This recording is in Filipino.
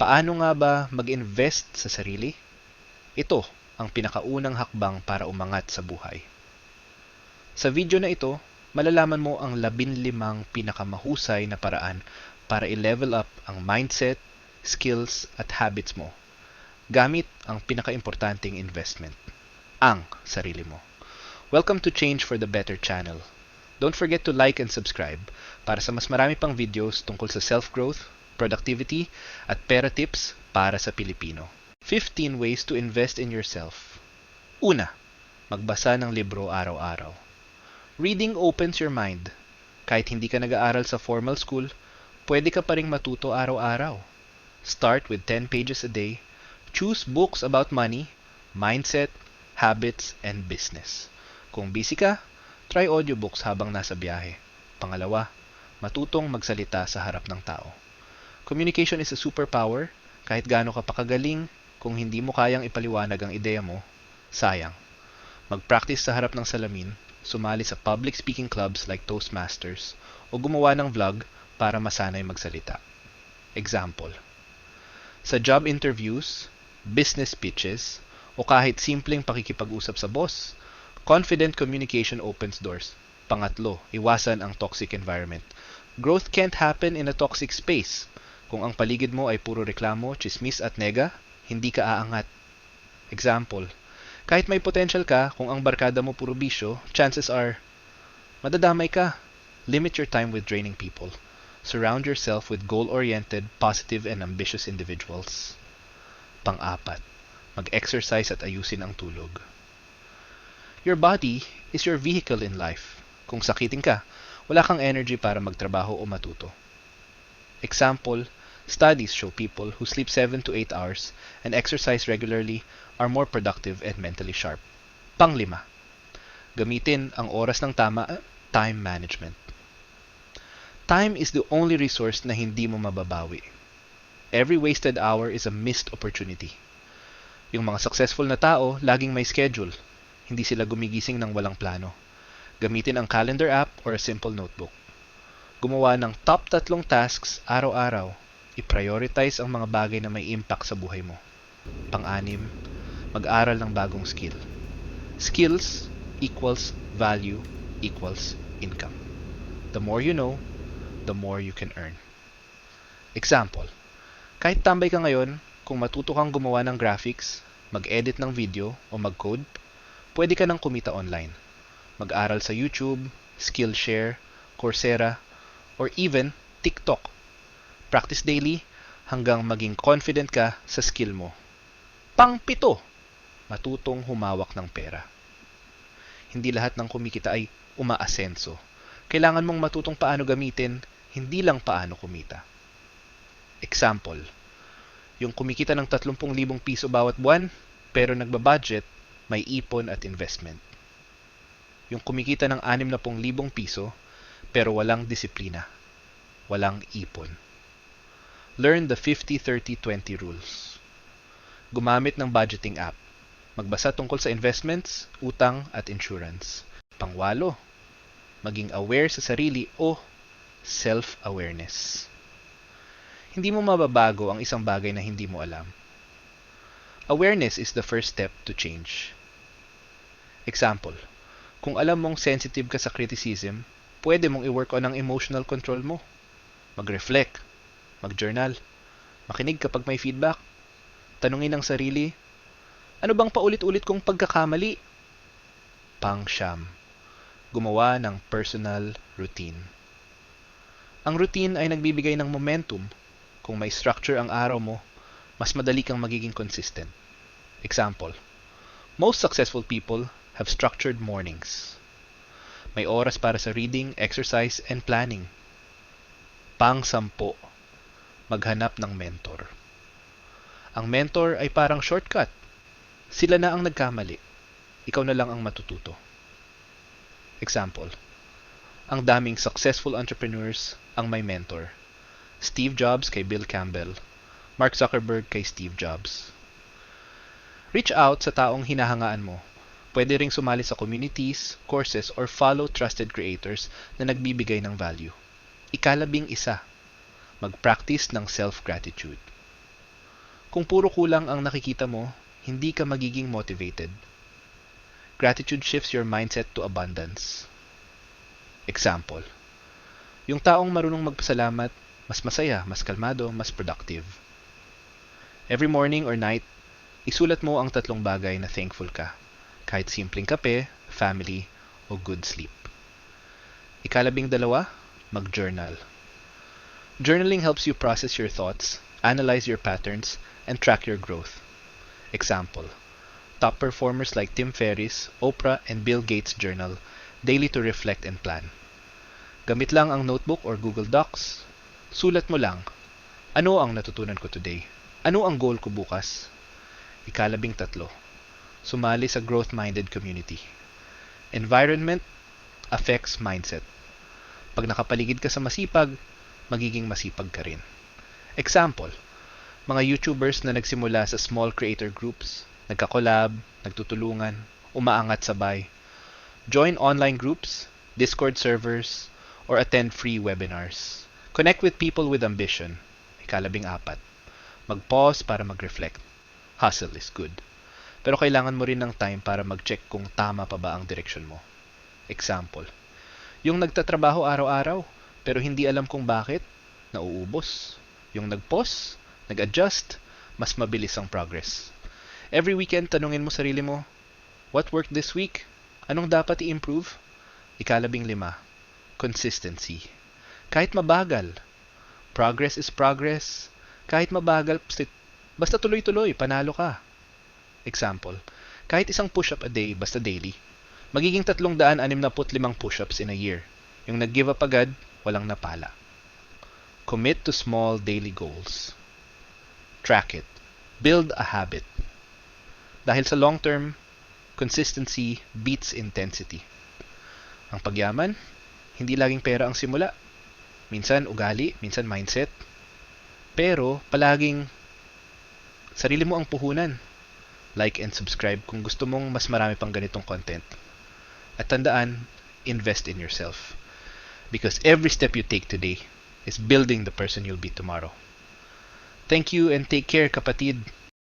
Paano nga ba mag-invest sa sarili? Ito ang pinakaunang hakbang para umangat sa buhay. Sa video na ito, malalaman mo ang labinlimang pinakamahusay na paraan para i-level up ang mindset, skills at habits mo gamit ang pinakaimportanteng investment, ang sarili mo. Welcome to Change for the Better channel. Don't forget to like and subscribe para sa mas marami pang videos tungkol sa self-growth, productivity, at pera tips para sa Pilipino. 15 ways to invest in yourself. Una, magbasa ng libro araw-araw. Reading opens your mind. Kahit hindi ka nag-aaral sa formal school, pwede ka pa ring matuto araw-araw. Start with 10 pages a day. Choose books about money, mindset, habits, and business. Kung busy ka, try audiobooks habang nasa biyahe. Pangalawa, matutong magsalita sa harap ng tao. Communication is a superpower. Kahit gaano ka pakagaling, kung hindi mo kayang ipaliwanag ang ideya mo, sayang. Mag-practice sa harap ng salamin, sumali sa public speaking clubs like Toastmasters, o gumawa ng vlog para masanay magsalita. Example. Sa job interviews, business pitches, o kahit simpleng pakikipag-usap sa boss, confident communication opens doors. Pangatlo, iwasan ang toxic environment. Growth can't happen in a toxic space. Kung ang paligid mo ay puro reklamo, chismis at nega, hindi ka aangat. Example, kahit may potential ka, kung ang barkada mo puro bisyo, chances are, madadamay ka. Limit your time with draining people. Surround yourself with goal-oriented, positive, and ambitious individuals. Pang-apat, mag-exercise at ayusin ang tulog. Your body is your vehicle in life. Kung sakitin ka, wala kang energy para magtrabaho o matuto. Example, studies show people who sleep 7 to 8 hours and exercise regularly are more productive and mentally sharp. Panglima, gamitin ang oras ng tama, time management. Time is the only resource na hindi mo mababawi. Every wasted hour is a missed opportunity. Yung mga successful na tao, laging may schedule. Hindi sila gumigising ng walang plano. Gamitin ang calendar app or a simple notebook. Gumawa ng top tatlong tasks araw-araw. I-prioritize ang mga bagay na may impact sa buhay mo. Pang-anim, mag-aral ng bagong skill. Skills equals value equals income. The more you know, the more you can earn. Example, kahit tambay ka ngayon, kung matuto kang gumawa ng graphics, mag-edit ng video, o mag-code, pwede ka nang kumita online. Mag-aral sa YouTube, Skillshare, Coursera, or even TikTok. Practice daily hanggang maging confident ka sa skill mo. Pang-pito, matutong humawak ng pera. Hindi lahat ng kumikita ay umaasenso. Kailangan mong matutong paano gamitin, hindi lang paano kumita. Example, yung kumikita ng 30,000 piso bawat buwan, pero nagbabudget, may ipon at investment. Yung kumikita ng 60,000 piso, pero walang disiplina. Walang ipon. Learn the 50-30-20 rules. Gumamit ng budgeting app. Magbasa tungkol sa investments, utang at insurance. Pangwalo, maging aware sa sarili o self-awareness. Hindi mo mababago ang isang bagay na hindi mo alam. Awareness is the first step to change. Example, kung alam mong sensitive ka sa criticism, pwede mong i-work on ang emotional control mo. Mag-reflect, mag-journal, makinig kapag may feedback, tanungin ang sarili, ano bang paulit-ulit kong pagkakamali? Pang-siyam, gumawa ng personal routine. Ang routine ay nagbibigay ng momentum. Kung may structure ang araw mo, mas madali kang magiging consistent. Example, most successful people have structured mornings. May oras para sa reading, exercise, and planning. Pang-sampo, maghanap ng mentor. Ang mentor ay parang shortcut. Sila na ang nagkamali. Ikaw na lang ang matututo. Example, ang daming successful entrepreneurs ang may mentor. Steve Jobs kay Bill Campbell, Mark Zuckerberg kay Steve Jobs. Reach out sa taong hinahangaan mo. Pwede ring sumali sa communities, courses, or follow trusted creators na nagbibigay ng value. Ikalabing isa, mag-practice ng self-gratitude. Kung puro kulang ang nakikita mo, hindi ka magiging motivated. Gratitude shifts your mindset to abundance. Example. Yung taong marunong magpasalamat, mas masaya, mas kalmado, mas productive. Every morning or night, isulat mo ang tatlong bagay na thankful ka. Kahit simpleng kape, family, o good sleep. Ikalabing dalawa, mag-journal. Journaling helps you process your thoughts, analyze your patterns, and track your growth. Example, top performers like Tim Ferriss, Oprah, and Bill Gates journal daily to reflect and plan. Gamit lang ang notebook or Google Docs. Sulat mo lang, ano ang natutunan ko today? Ano ang goal ko bukas? Ikalabing tatlo, sumali sa growth-minded community. Environment affects mindset. Pag nakapaligid ka sa masipag, magiging masipag ka rin. Example, mga YouTubers na nagsimula sa small creator groups, nagka-collab, nagtutulungan, umaangat sabay. Join online groups, Discord servers, or attend free webinars. Connect with people with ambition. Ikalabing apat. Mag-pause para mag-reflect. Hustle is good. Pero kailangan mo rin ng time para mag-check kung tama pa ba ang direksyon mo. Example. Yung nagtatrabaho araw-araw, pero hindi alam kung bakit, nauubos. Yung nag-pause, nag-adjust, mas mabilis ang progress. Every weekend, tanungin mo sarili mo, what worked this week? Anong dapat i-improve? Ikalabing lima, consistency. Kahit mabagal, progress is progress. Kahit mabagal, basta tuloy-tuloy, panalo ka. Example, kahit isang push-up a day, basta daily, magiging 365 push-ups in a year. Yung nag-give up agad, walang napala. Commit to small daily goals. Track it. Build a habit. Dahil sa long term, consistency beats intensity. Ang pagyaman, hindi laging pera ang simula. Minsan ugali, minsan mindset. Pero palaging sarili mo ang puhunan. Like and subscribe kung gusto mong mas marami pang ganitong content. At tandaan, invest in yourself. Because every step you take today is building the person you'll be tomorrow. Thank you and take care kapatid.